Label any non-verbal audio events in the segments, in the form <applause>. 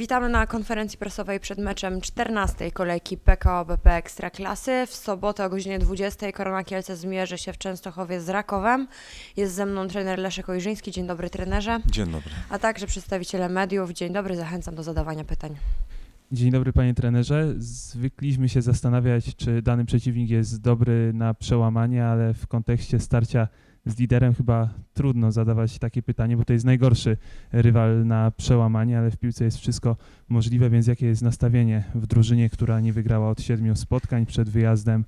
Witamy na konferencji prasowej przed meczem 14 kolejki PKO BP Ekstraklasy. W sobotę o godzinie 20 Korona Kielce zmierzy się w Częstochowie z Rakowem. Jest ze mną trener Leszek Ojrzyński. Dzień dobry trenerze. Dzień dobry. A także przedstawiciele mediów. Dzień dobry, zachęcam do zadawania pytań. Dzień dobry panie trenerze. Zwykliśmy się zastanawiać, czy dany przeciwnik jest dobry na przełamanie, ale w kontekście starcia z liderem chyba trudno zadawać takie pytanie, bo to jest najgorszy rywal na przełamanie, ale w piłce jest wszystko możliwe, więc jakie jest nastawienie w drużynie, która nie wygrała od siedmiu spotkań przed wyjazdem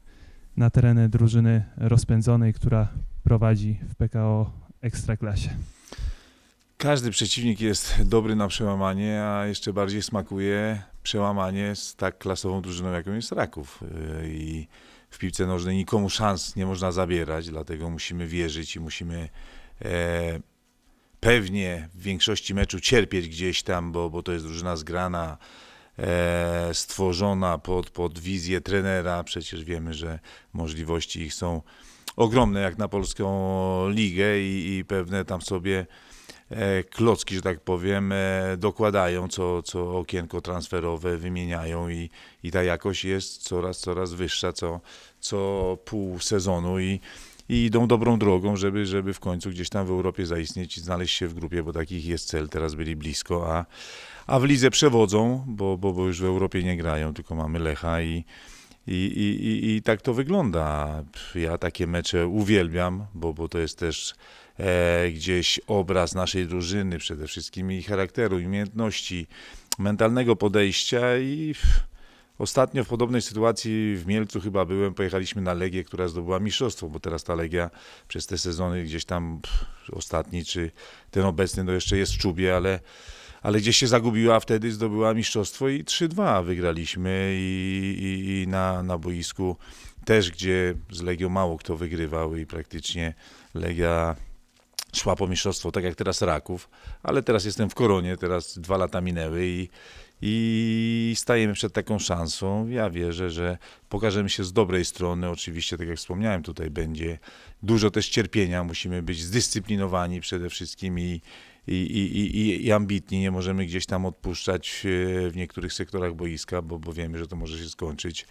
na tereny drużyny rozpędzonej, która prowadzi w PKO Ekstraklasie? Każdy przeciwnik jest dobry na przełamanie, a jeszcze bardziej smakuje przełamanie z tak klasową drużyną, jaką jest Raków. Yy, I w piłce nożnej nikomu szans nie można zabierać, dlatego musimy wierzyć i musimy e, pewnie w większości meczu cierpieć gdzieś tam, bo, bo to jest drużyna zgrana, e, stworzona pod, pod wizję trenera. Przecież wiemy, że możliwości ich są ogromne jak na polską ligę i, i pewne tam sobie klocki, że tak powiem, e, dokładają, co, co okienko transferowe wymieniają i, i ta jakość jest coraz, coraz wyższa co, co pół sezonu i, i idą dobrą drogą, żeby, żeby w końcu gdzieś tam w Europie zaistnieć i znaleźć się w grupie, bo takich jest cel, teraz byli blisko, a, a w lidze przewodzą, bo, bo, bo już w Europie nie grają, tylko mamy Lecha i, i, i, i, I tak to wygląda. Ja takie mecze uwielbiam, bo, bo to jest też e, gdzieś obraz naszej drużyny, przede wszystkim i charakteru, i umiejętności, mentalnego podejścia i ostatnio w podobnej sytuacji w Mielcu chyba byłem, pojechaliśmy na Legię, która zdobyła mistrzostwo, bo teraz ta Legia przez te sezony gdzieś tam pff, ostatni, czy ten obecny, no jeszcze jest w czubie, ale ale gdzieś się zagubiła, wtedy zdobyła mistrzostwo i 3-2 wygraliśmy i, i, i na, na boisku też, gdzie z Legią mało kto wygrywał i praktycznie Legia szła po mistrzostwo, tak jak teraz Raków, ale teraz jestem w Koronie, teraz dwa lata minęły i, i stajemy przed taką szansą. Ja wierzę, że pokażemy się z dobrej strony. Oczywiście, tak jak wspomniałem, tutaj będzie dużo też cierpienia, musimy być zdyscyplinowani przede wszystkim i, i, i, i, i ambitni. Nie możemy gdzieś tam odpuszczać e, w niektórych sektorach boiska, bo, bo wiemy, że to może się skończyć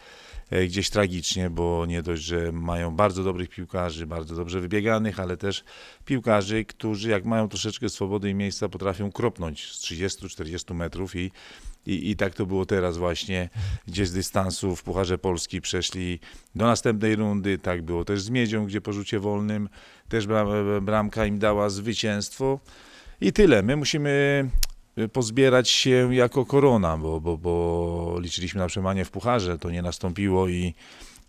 e, gdzieś tragicznie, bo nie dość, że mają bardzo dobrych piłkarzy, bardzo dobrze wybieganych, ale też piłkarzy, którzy jak mają troszeczkę swobody i miejsca, potrafią kropnąć z 30-40 metrów i, i, I tak to było teraz właśnie, gdzie z dystansu w Pucharze Polski przeszli do następnej rundy. Tak było też z Miedzią, gdzie po rzucie wolnym też bram- bramka im dała zwycięstwo. I tyle. My musimy pozbierać się jako korona, bo, bo, bo liczyliśmy na przemanie w Pucharze, to nie nastąpiło i,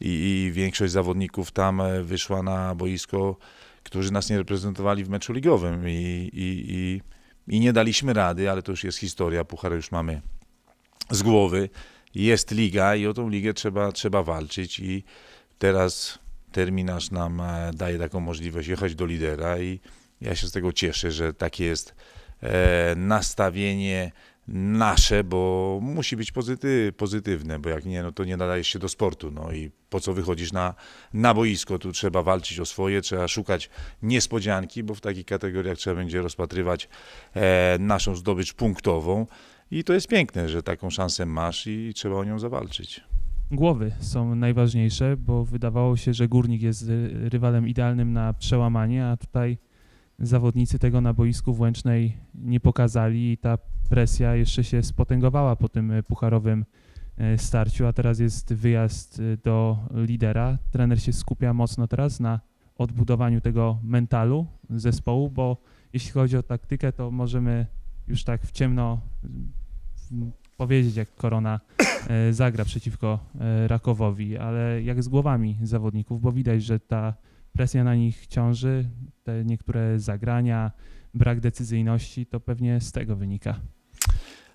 i, i większość zawodników tam e, wyszła na boisko, którzy nas nie reprezentowali w meczu ligowym i, i, i, i nie daliśmy rady, ale to już jest historia, Puchar już mamy z głowy. Jest liga i o tą ligę trzeba, trzeba walczyć i teraz terminarz nam e, daje taką możliwość jechać do lidera i ja się z tego cieszę, że takie jest e, nastawienie nasze, bo musi być pozyty, pozytywne, bo jak nie, no to nie nadajesz się do sportu. No i po co wychodzisz na, na boisko? Tu trzeba walczyć o swoje, trzeba szukać niespodzianki, bo w takich kategoriach trzeba będzie rozpatrywać e, naszą zdobycz punktową. I to jest piękne, że taką szansę masz i trzeba o nią zawalczyć. Głowy są najważniejsze, bo wydawało się, że Górnik jest y, rywalem idealnym na przełamanie, a tutaj zawodnicy tego na boisku w Łęcznej nie pokazali i ta presja jeszcze się spotęgowała po tym y, pucharowym y, starciu, a teraz jest wyjazd y, do lidera. Trener się skupia mocno teraz na odbudowaniu tego mentalu zespołu, bo jeśli chodzi o taktykę, to możemy już tak w ciemno powiedzieć, jak Korona e, zagra przeciwko e, Rakowowi, ale jak z głowami zawodników, bo widać, że ta presja na nich ciąży, te niektóre zagrania, brak decyzyjności, to pewnie z tego wynika.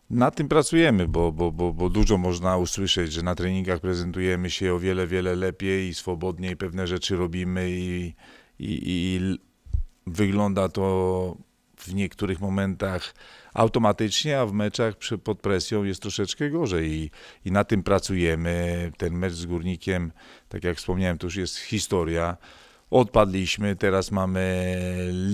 Na tym pracujemy, bo, bo, bo, bo dużo można usłyszeć, że na treningach prezentujemy się o wiele, wiele lepiej i swobodniej pewne rzeczy robimy i, i, i wygląda to w niektórych momentach automatycznie, a w meczach przy, pod presją jest troszeczkę gorzej i, i na tym pracujemy. Ten mecz z Górnikiem, tak jak wspomniałem, to już jest historia. Odpadliśmy, teraz mamy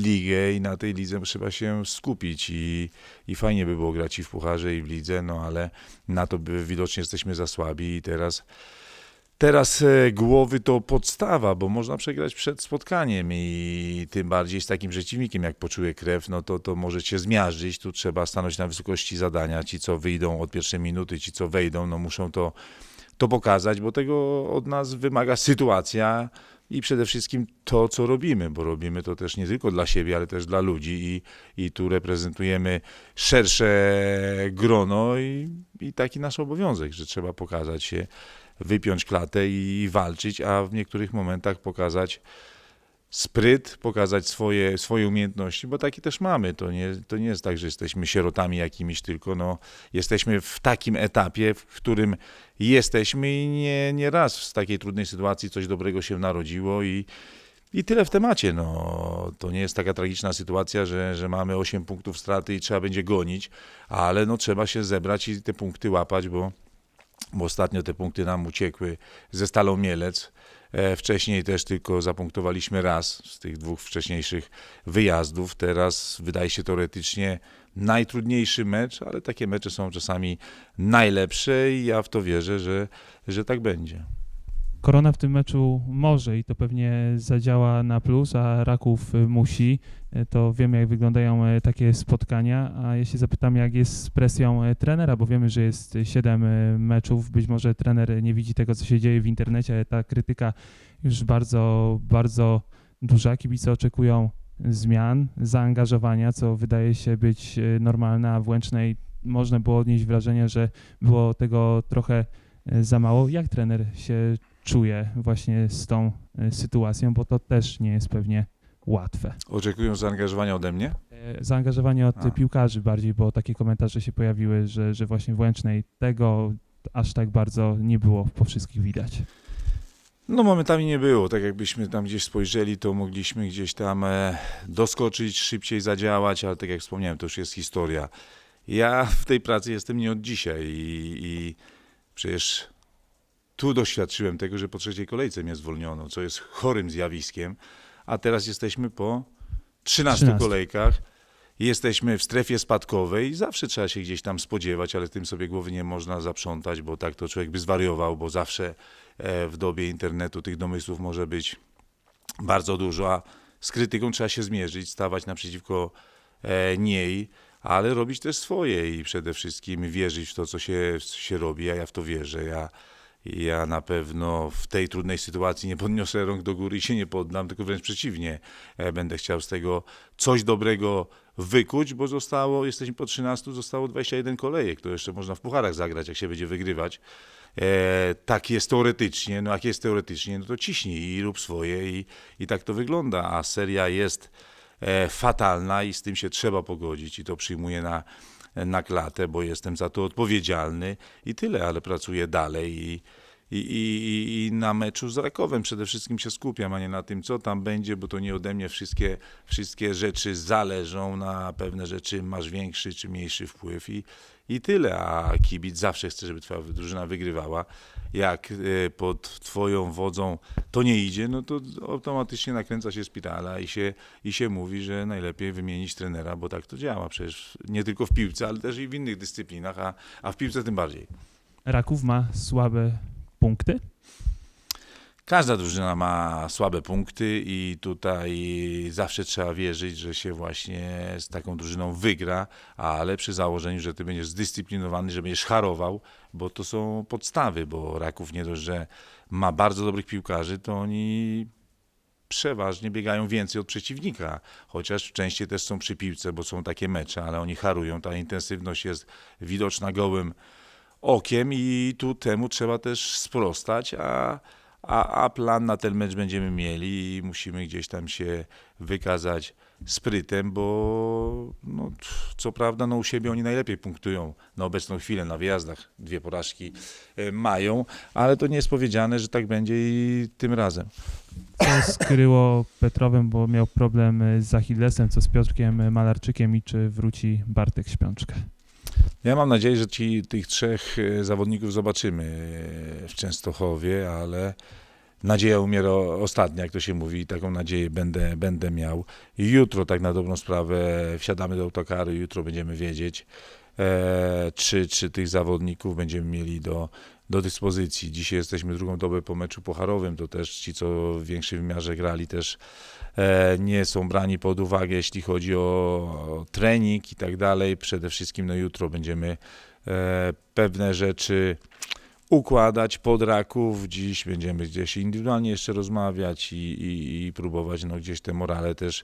ligę i na tej lidze trzeba się skupić i, i fajnie by było grać i w pucharze i w lidze, no ale na to by widocznie jesteśmy za słabi i teraz Teraz e, głowy to podstawa, bo można przegrać przed spotkaniem i tym bardziej z takim przeciwnikiem, jak poczuje krew, no to, to może cię zmiażdżyć. Tu trzeba stanąć na wysokości zadania. Ci, co wyjdą od pierwszej minuty, ci, co wejdą, no muszą to, to pokazać, bo tego od nas wymaga sytuacja i przede wszystkim to, co robimy, bo robimy to też nie tylko dla siebie, ale też dla ludzi. I, i tu reprezentujemy szersze grono i, i taki nasz obowiązek, że trzeba pokazać się wypiąć klatę i walczyć, a w niektórych momentach pokazać spryt, pokazać swoje, swoje umiejętności, bo takie też mamy. To nie, to nie jest tak, że jesteśmy sierotami jakimiś, tylko no, jesteśmy w takim etapie, w którym jesteśmy i nie, nie raz z takiej trudnej sytuacji coś dobrego się narodziło i, i tyle w temacie. No, to nie jest taka tragiczna sytuacja, że, że mamy 8 punktów straty i trzeba będzie gonić, ale no, trzeba się zebrać i te punkty łapać, bo bo ostatnio te punkty nam uciekły ze Stalą Mielec. E, Wcześniej też tylko zapunktowaliśmy raz z tych dwóch wcześniejszych wyjazdów. Teraz wydaje się teoretycznie najtrudniejszy mecz, ale takie mecze są czasami najlepsze i ja w to wierzę, że, że tak będzie. Korona w tym meczu może i to pewnie zadziała na plus, a Raków musi. Y, To wiemy, jak wyglądają y, takie spotkania. A jeśli zapytam, jak jest z presją y, trenera, bo wiemy, że jest 7 meczów, być może trener nie widzi tego, co się dzieje w internecie, ta krytyka już bardzo, bardzo duża. Kibice oczekują zmian, zaangażowania, co wydaje się być normalne, a w Łęcznej można było odnieść wrażenie, że było tego trochę za mało. Jak trener się czuje właśnie z tą y, sytuacją, bo to też nie jest pewnie łatwe. Oczekują zaangażowania ode mnie? E, Zaangażowanie od A. piłkarzy bardziej, bo takie komentarze się pojawiły, że, że właśnie w Łęcznej tego aż tak bardzo nie było po wszystkich widać. No momentami nie było. Tak jakbyśmy tam gdzieś spojrzeli, to mogliśmy gdzieś tam e, doskoczyć, szybciej zadziałać, ale tak jak wspomniałem, to już jest historia. Ja w tej pracy jestem nie od dzisiaj i, i przecież tu doświadczyłem tego, że po trzeciej kolejce mnie zwolniono, co jest chorym zjawiskiem, a teraz jesteśmy po 13, 13. kolejkach. Jesteśmy w strefie spadkowej i zawsze trzeba się gdzieś tam spodziewać, ale tym sobie głowy nie można zaprzątać, bo tak to człowiek by zwariował, bo zawsze e, w dobie internetu tych domysłów może być bardzo dużo, a z krytyką trzeba się zmierzyć, stawać naprzeciwko e, niej, ale robić też swoje i przede wszystkim wierzyć w to, co się, się robi, a ja w to wierzę. Ja, ja na pewno w tej trudnej sytuacji nie podniosę rąk do góry i się nie poddam, tylko wręcz przeciwnie. E, Będę chciał z tego coś dobrego wykuć, bo zostało, jesteśmy po 13, zostało 21 kolejek, to jeszcze można w pucharach zagrać, jak się będzie wygrywać. E, tak jest teoretycznie, no jak jest teoretycznie, no to ciśnij i rób swoje i, i tak to wygląda, a seria jest e, fatalna i z tym się trzeba pogodzić i to przyjmuję na, na klatę, bo jestem za to odpowiedzialny i tyle, ale pracuję dalej i, i, i, i na meczu z Rakowem przede wszystkim się skupiam, a nie na tym, co tam będzie, bo to nie ode mnie wszystkie, wszystkie rzeczy zależą, na pewne rzeczy masz większy czy mniejszy wpływ i, i tyle, a kibic zawsze chce, żeby twoja drużyna wygrywała. Jak e, pod twoją wodzą to nie idzie, no to automatycznie nakręca się spirala i się, i się mówi, że najlepiej wymienić trenera, bo tak to działa przecież nie tylko w piłce, ale też i w innych dyscyplinach, a, a w piłce tym bardziej. Raków ma słabe punkty. Każda drużyna ma słabe punkty i tutaj zawsze trzeba wierzyć, że się właśnie z taką drużyną wygra, ale przy założeniu, że ty będziesz zdyscyplinowany, że będziesz harował, bo to są podstawy, bo Raków nie dość, że ma bardzo dobrych piłkarzy, to oni przeważnie biegają więcej od przeciwnika, chociaż częściej też są przy piłce, bo są takie mecze, ale oni harują, ta intensywność jest widoczna gołym okiem i tu temu trzeba też sprostać, a, a, a plan na ten mecz będziemy mieli i musimy gdzieś tam się wykazać sprytem, bo no, co prawda no, u siebie oni najlepiej punktują na obecną chwilę, na wyjazdach dwie porażki e, mają, ale to nie jest powiedziane, że tak będzie i tym razem. Co skryło Petrowem, bo miał problem y, z Achillesem, co z Piotrkiem Malarczykiem i czy wróci Bartek Śpiączka. Ja mam nadzieję, że ci tych trzech e, zawodników zobaczymy e, w Częstochowie, ale nadzieja umiera ostatnia, jak to się mówi, i taką nadzieję będę, będę miał. Jutro, tak na dobrą sprawę, wsiadamy do autokaru, jutro będziemy wiedzieć, e, czy, czy tych zawodników będziemy mieli do, do dyspozycji. Dzisiaj jesteśmy drugą dobę po meczu pucharowym, to też ci, co w większym wymiarze grali, też nie są brani pod uwagę, jeśli chodzi o, o trening i tak dalej. Przede wszystkim no, jutro będziemy e, pewne rzeczy układać pod raków. Dziś będziemy gdzieś indywidualnie jeszcze rozmawiać i, i, i próbować no, gdzieś te morale też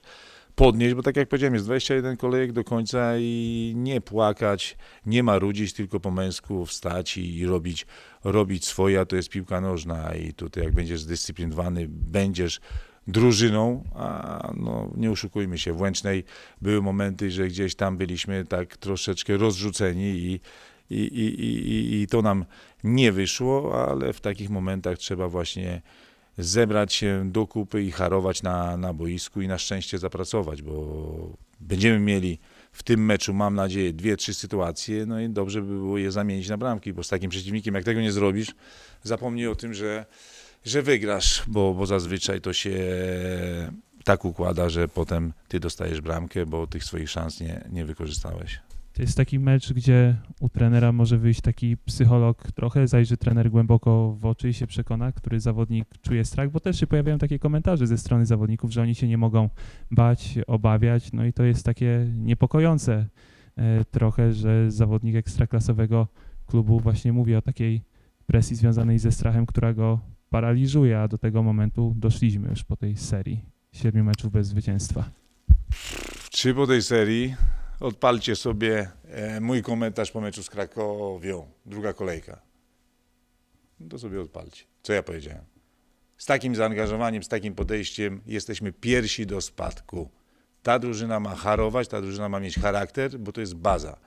podnieść, bo tak jak powiedziałem, jest 21 kolejek do końca i nie płakać, nie marudzić, tylko po męsku wstać i, i robić, robić swoje, a to jest piłka nożna i tutaj jak będziesz zdyscyplinowany, będziesz drużyną, a no nie oszukujmy się, w Łęcznej były momenty, że gdzieś tam byliśmy tak troszeczkę rozrzuceni i, i, i, i, i- to nam nie wyszło, ale w takich momentach trzeba właśnie zebrać się do kupy i harować na, na boisku i na szczęście zapracować, bo będziemy mieli w tym meczu, mam nadzieję, dwie, trzy sytuacje, no i dobrze by było je zamienić na bramki, bo z takim przeciwnikiem, jak tego nie zrobisz, zapomnij o tym, że, że wygrasz, bo, bo zazwyczaj to się tak układa, że potem ty dostajesz bramkę, bo tych swoich szans nie, nie wykorzystałeś. To jest taki mecz, gdzie u trenera może wyjść taki psycholog trochę, zajrzy trener głęboko w oczy i się przekona, który zawodnik czuje strach, bo też się pojawiają takie komentarze ze strony zawodników, że oni się nie mogą bać, obawiać, no i to jest takie niepokojące e, trochę, że zawodnik ekstraklasowego klubu właśnie mówi o takiej presji związanej ze strachem, która go paraliżuje, a do tego momentu doszliśmy już po tej serii siedmiu meczów bez zwycięstwa. Czy po tej serii odpalcie sobie e, mój komentarz po meczu z Krakowią, druga kolejka. No to sobie odpalcie. Co ja powiedziałem? Z takim zaangażowaniem, z takim podejściem jesteśmy pierwsi do spadku. Ta drużyna ma harować, ta drużyna ma mieć charakter, bo to jest baza.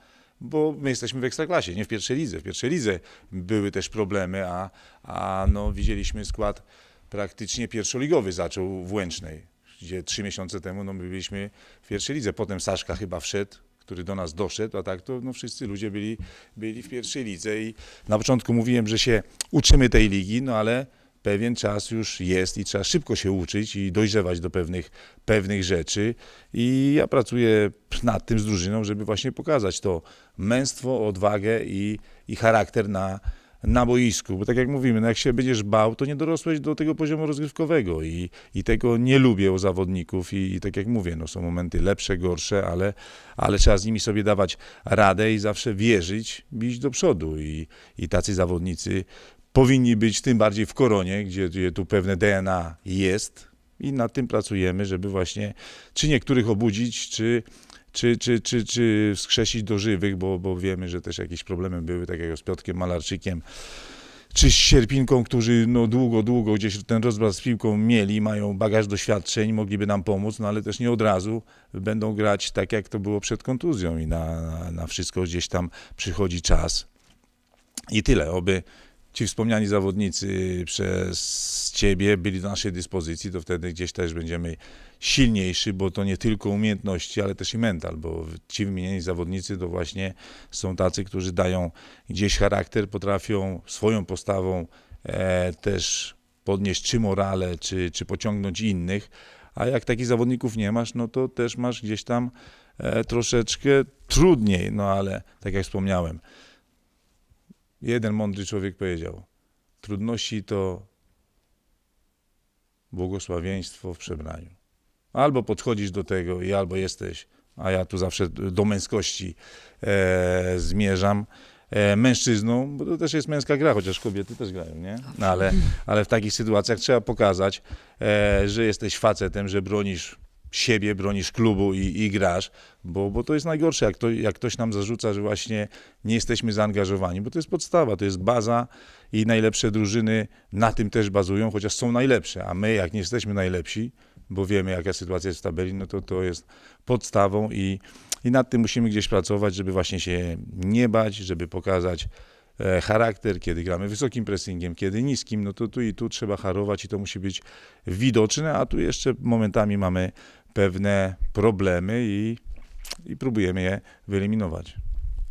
Bo my jesteśmy w ekstraklasie, nie w pierwszej lidze. W pierwszej lidze były też problemy, a, a no, widzieliśmy skład praktycznie pierwszoligowy zaczął w Łęcznej, gdzie trzy miesiące temu no, my byliśmy w pierwszej lidze. Potem Saszka chyba wszedł, który do nas doszedł, a tak to no, wszyscy ludzie byli, byli w pierwszej lidze i na początku mówiłem, że się uczymy tej ligi, no ale pewien czas już jest i trzeba szybko się uczyć i dojrzewać do pewnych, pewnych rzeczy i ja pracuję nad tym z drużyną, żeby właśnie pokazać to męstwo, odwagę i, i charakter na, na boisku, bo tak jak mówimy, no jak się będziesz bał, to nie dorosłeś do tego poziomu rozgrywkowego i, i tego nie lubię u zawodników i, i tak jak mówię, no są momenty lepsze, gorsze, ale, ale trzeba z nimi sobie dawać radę i zawsze wierzyć, iść do przodu. I, i tacy zawodnicy powinni być tym bardziej w koronie, gdzie, gdzie tu pewne DNA jest i nad tym pracujemy, żeby właśnie czy niektórych obudzić, czy czy, czy, czy, czy wskrzesić do żywych, bo, bo wiemy, że też jakieś problemy były, tak jak z Piotkiem Malarczykiem, czy z Sierpinką, którzy no długo, długo gdzieś ten rozbrat z piłką mieli, mają bagaż doświadczeń, mogliby nam pomóc, no ale też nie od razu będą grać tak, jak to było przed kontuzją i na, na, na wszystko gdzieś tam przychodzi czas. I tyle, oby ci wspomniani zawodnicy przez ciebie byli do naszej dyspozycji, to wtedy gdzieś też będziemy silniejszy, bo to nie tylko umiejętności, ale też i mental, bo ci wymienieni zawodnicy to właśnie są tacy, którzy dają gdzieś charakter, potrafią swoją postawą e, też podnieść czy morale, czy, czy pociągnąć innych, a jak takich zawodników nie masz, no to też masz gdzieś tam e, troszeczkę trudniej, no ale tak jak wspomniałem, jeden mądry człowiek powiedział, trudności to błogosławieństwo w przebraniu. Albo podchodzisz do tego i albo jesteś, a ja tu zawsze do męskości e, zmierzam, e, mężczyzną, bo to też jest męska gra, chociaż kobiety też grają, nie? No, ale, ale w takich sytuacjach trzeba pokazać, e, że jesteś facetem, że bronisz siebie, bronisz klubu i, i grasz, bo, bo to jest najgorsze, jak, to, jak ktoś nam zarzuca, że właśnie nie jesteśmy zaangażowani, bo to jest podstawa, to jest baza i najlepsze drużyny na tym też bazują, chociaż są najlepsze, a my jak nie jesteśmy najlepsi, bo wiemy jaka sytuacja jest w tabeli, no to to jest podstawą i, i nad tym musimy gdzieś pracować, żeby właśnie się nie bać, żeby pokazać e, charakter, kiedy gramy wysokim pressingiem, kiedy niskim, no to tu i tu trzeba harować i to musi być widoczne, a tu jeszcze momentami mamy pewne problemy i, i próbujemy je wyeliminować.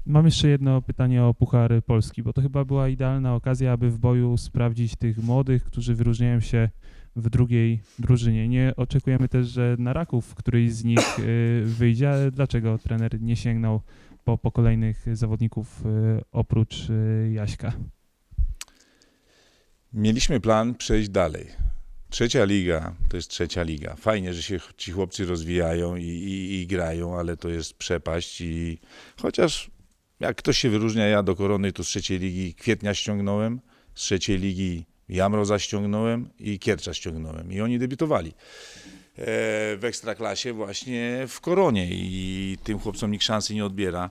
Mam jeszcze jedno pytanie o Puchar Polski, bo to chyba była idealna okazja, aby w boju sprawdzić tych młodych, którzy wyróżniają się w drugiej drużynie. Nie oczekujemy też, że na Raków któryś z nich y, wyjdzie, ale dlaczego trener nie sięgnął po, po kolejnych zawodników y, oprócz y, Jaśka? Mieliśmy plan przejść dalej. Trzecia liga to jest trzecia liga. Fajnie, że się ci chłopcy rozwijają i, i, i grają, ale to jest przepaść i chociaż jak ktoś się wyróżnia, ja do korony to z trzeciej ligi kwietnia ściągnąłem, z trzeciej ligi Jamroza ściągnąłem i Kiercza ściągnąłem i oni debiutowali e, w Ekstraklasie właśnie w Koronie i tym chłopcom nikt szansy nie odbiera.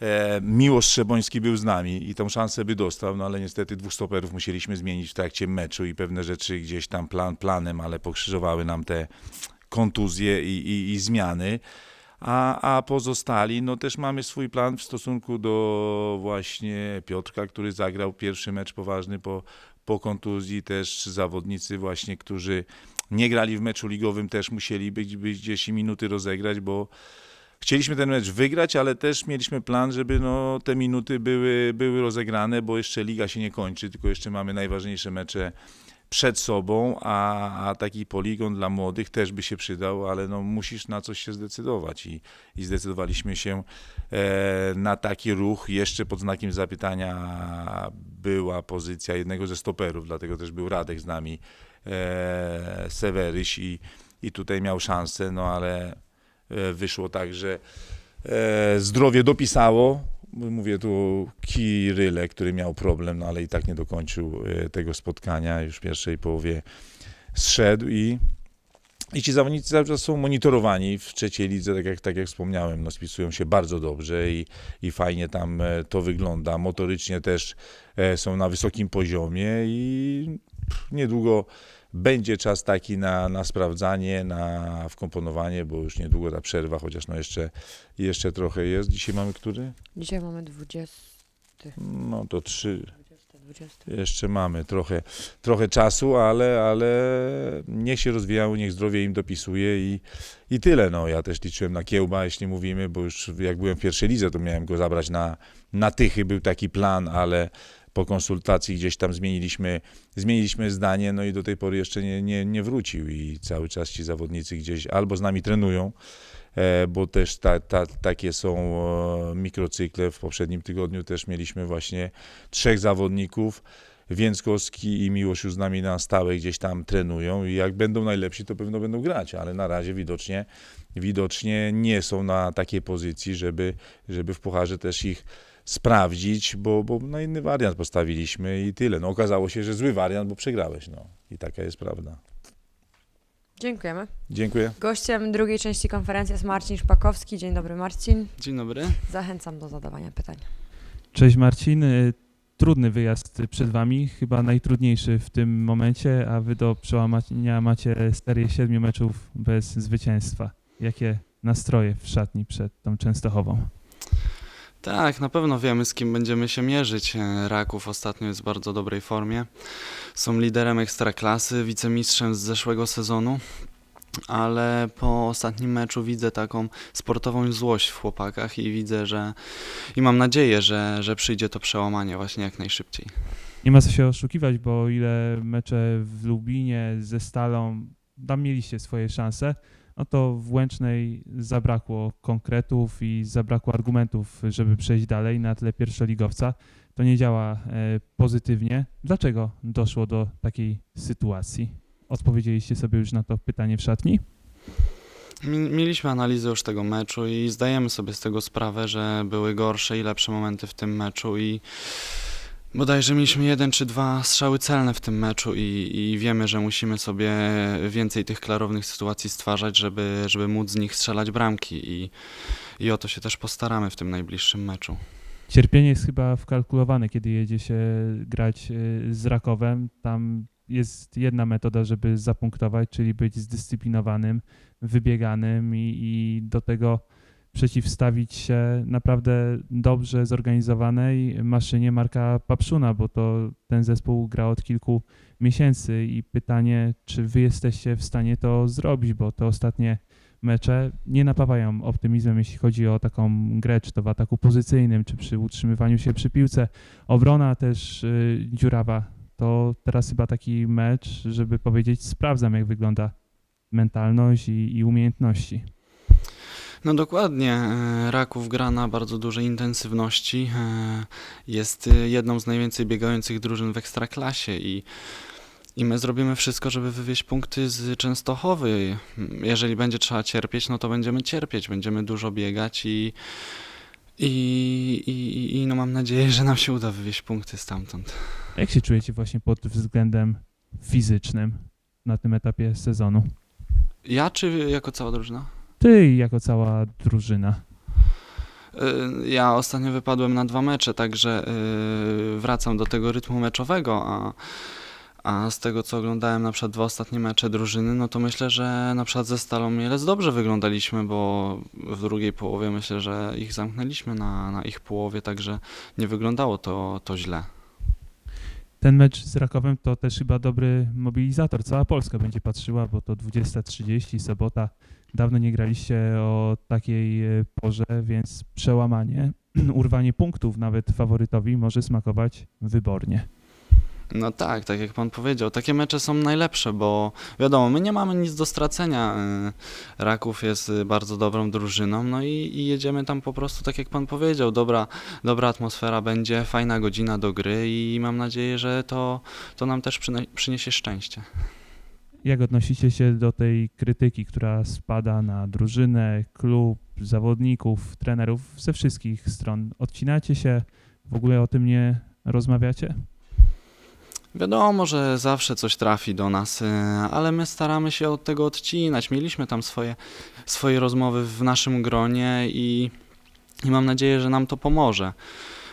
E, Miłosz Szczeboński był z nami i tą szansę by dostał, no ale niestety dwóch stoperów musieliśmy zmienić w trakcie meczu i pewne rzeczy gdzieś tam plan planem, ale pokrzyżowały nam te kontuzje i, i, i zmiany. A, a pozostali, no też mamy swój plan w stosunku do właśnie Piotrka, który zagrał pierwszy mecz poważny po, po kontuzji, też zawodnicy właśnie, którzy nie grali w meczu ligowym, też musieli być, być gdzieś i minuty rozegrać, bo chcieliśmy ten mecz wygrać, ale też mieliśmy plan, żeby no, te minuty były, były rozegrane, bo jeszcze liga się nie kończy, tylko jeszcze mamy najważniejsze mecze przed sobą, a, a taki poligon dla młodych też by się przydał, ale no, musisz na coś się zdecydować i, i zdecydowaliśmy się e, na taki ruch. Jeszcze pod znakiem zapytania była pozycja jednego ze stoperów, dlatego też był Radek z nami, e, Seweryś i, i tutaj miał szansę, no ale e, wyszło tak, że e, zdrowie dopisało. Mówię tu o Kiryle, który miał problem, no ale i tak nie dokończył e, tego spotkania. Już w pierwszej połowie zszedł i, i ci zawodnicy cały czas są monitorowani w trzeciej lidze, tak jak, tak jak wspomniałem, no, spisują się bardzo dobrze i, i fajnie tam e, to wygląda. Motorycznie też e, są na wysokim poziomie i niedługo będzie czas taki na, na sprawdzanie, na wkomponowanie, bo już niedługo ta przerwa, chociaż no jeszcze, jeszcze trochę jest. Dzisiaj mamy który? Dzisiaj mamy 20, No to trzy, 20, 20. jeszcze mamy trochę, trochę czasu, ale, ale niech się rozwijają, niech zdrowie im dopisuje i, i tyle. No, ja też liczyłem na Kiełba, jeśli mówimy, bo już jak byłem w pierwszej lidze, to miałem go zabrać na, na Tychy, był taki plan, ale po konsultacji gdzieś tam zmieniliśmy, zmieniliśmy zdanie, no i do tej pory jeszcze nie, nie, nie wrócił i cały czas ci zawodnicy gdzieś albo z nami trenują, e, bo też ta, ta, takie są e, mikrocykle. W poprzednim tygodniu też mieliśmy właśnie trzech zawodników. Więckowski i Miłosz już z nami na stałe gdzieś tam trenują i jak będą najlepsi, to pewno będą grać, ale na razie widocznie, widocznie nie są na takiej pozycji, żeby, żeby w pucharze też ich sprawdzić, bo, bo no inny wariant postawiliśmy i tyle. No okazało się, że zły wariant, bo przegrałeś, no i taka jest prawda. Dziękujemy. Dziękuję. Gościem drugiej części konferencji jest Marcin Szpakowski. Dzień dobry Marcin. Dzień dobry. Zachęcam do zadawania pytań. Cześć Marcin. Y, Trudny wyjazd przed Wami, chyba najtrudniejszy w tym momencie, a Wy do przełamania macie serię siedmiu meczów bez zwycięstwa. Jakie nastroje w szatni przed tą Częstochową? Tak, na pewno wiemy, z kim będziemy się mierzyć. E, Raków ostatnio jest w bardzo dobrej formie. Są liderem ekstraklasy, wicemistrzem z zeszłego sezonu. Ale po ostatnim meczu widzę taką sportową złość w chłopakach i widzę, że i mam nadzieję, że, że przyjdzie to przełamanie właśnie jak najszybciej. Nie ma co się oszukiwać, bo o ile mecze w Lubinie ze Stalą, tam mieliście swoje szanse, no to w Łęcznej zabrakło konkretów i zabrakło argumentów, żeby przejść dalej na tle pierwszoligowca. To nie działa e, pozytywnie. Dlaczego doszło do takiej sytuacji? Odpowiedzieliście sobie już na to pytanie w szatni? Mi- Mieliśmy analizę już tego meczu i zdajemy sobie z tego sprawę, że były gorsze i lepsze momenty w tym meczu i bodajże mieliśmy jeden czy dwa strzały celne w tym meczu i, i wiemy, że musimy sobie więcej tych klarownych sytuacji stwarzać, żeby, żeby móc z nich strzelać bramki i, i o to się też postaramy w tym najbliższym meczu. Cierpienie jest chyba wkalkulowane, kiedy jedzie się grać y, z Rakowem. Tam jest jedna metoda, żeby zapunktować, czyli być zdyscyplinowanym, wybieganym i, i do tego przeciwstawić się naprawdę dobrze zorganizowanej maszynie Marka Papszuna, bo to ten zespół gra od kilku miesięcy i pytanie, czy wy jesteście w stanie to zrobić, bo te ostatnie mecze nie napawają optymizmem, jeśli chodzi o taką grę, czy to w ataku pozycyjnym, czy przy utrzymywaniu się przy piłce. Obrona też y, dziurawa. To teraz chyba taki mecz, żeby powiedzieć, sprawdzam jak wygląda mentalność i, i umiejętności. No dokładnie. e, Raków gra na bardzo dużej intensywności. e, Jest jedną z najwięcej biegających drużyn w ekstraklasie i, i my zrobimy wszystko, żeby wywieźć punkty z Częstochowy. Jeżeli będzie trzeba cierpieć, no to będziemy cierpieć, będziemy dużo biegać i, i, i, i no mam nadzieję, że nam się uda wywieźć punkty stamtąd. Jak się czujecie właśnie pod względem fizycznym na tym etapie sezonu? Ja czy jako cała drużyna? Ty jako cała drużyna. Y, Ja ostatnio wypadłem na dwa mecze, także y, wracam do tego rytmu meczowego, a, a z tego co oglądałem na przykład dwa ostatnie mecze drużyny, no to myślę, że na przykład ze Stalą Mielec dobrze wyglądaliśmy, bo w drugiej połowie myślę, że ich zamknęliśmy na, na ich połowie, także nie wyglądało to, to źle. Ten mecz z Rakowem to też chyba dobry mobilizator. Cała Polska będzie patrzyła, bo to 20.30, sobota. Dawno nie graliście o takiej e, porze, więc przełamanie, <clears throat> urwanie punktów nawet faworytowi może smakować wybornie. No tak, tak jak pan powiedział, takie mecze są najlepsze, bo wiadomo, my nie mamy nic do stracenia. y, Raków jest y, bardzo dobrą drużyną, no i, i jedziemy tam po prostu tak jak pan powiedział, dobra, dobra atmosfera będzie, fajna godzina do gry i mam nadzieję, że to, to nam też przyniesie szczęście. Jak odnosicie się do tej krytyki, która spada na drużynę, klub, zawodników, trenerów ze wszystkich stron? Odcinacie się? W ogóle o tym nie rozmawiacie? Wiadomo, że zawsze coś trafi do nas, y, ale my staramy się od tego odcinać. Mieliśmy tam swoje, swoje rozmowy w naszym gronie i, i mam nadzieję, że nam to pomoże.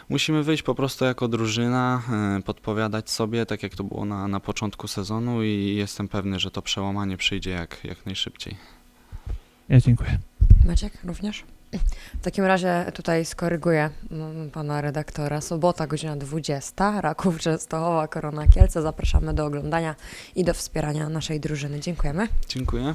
Musimy wyjść po prostu jako drużyna, y, podpowiadać sobie, tak jak to było na, na początku sezonu i jestem pewny, że to przełamanie przyjdzie jak, jak najszybciej. Ja dziękuję. Maciek również? W takim razie tutaj skoryguję pana redaktora. Sobota, godzina 20, Raków Częstochowa, Korona Kielce. Zapraszamy do oglądania i do wspierania naszej drużyny. Dziękujemy. Dziękuję.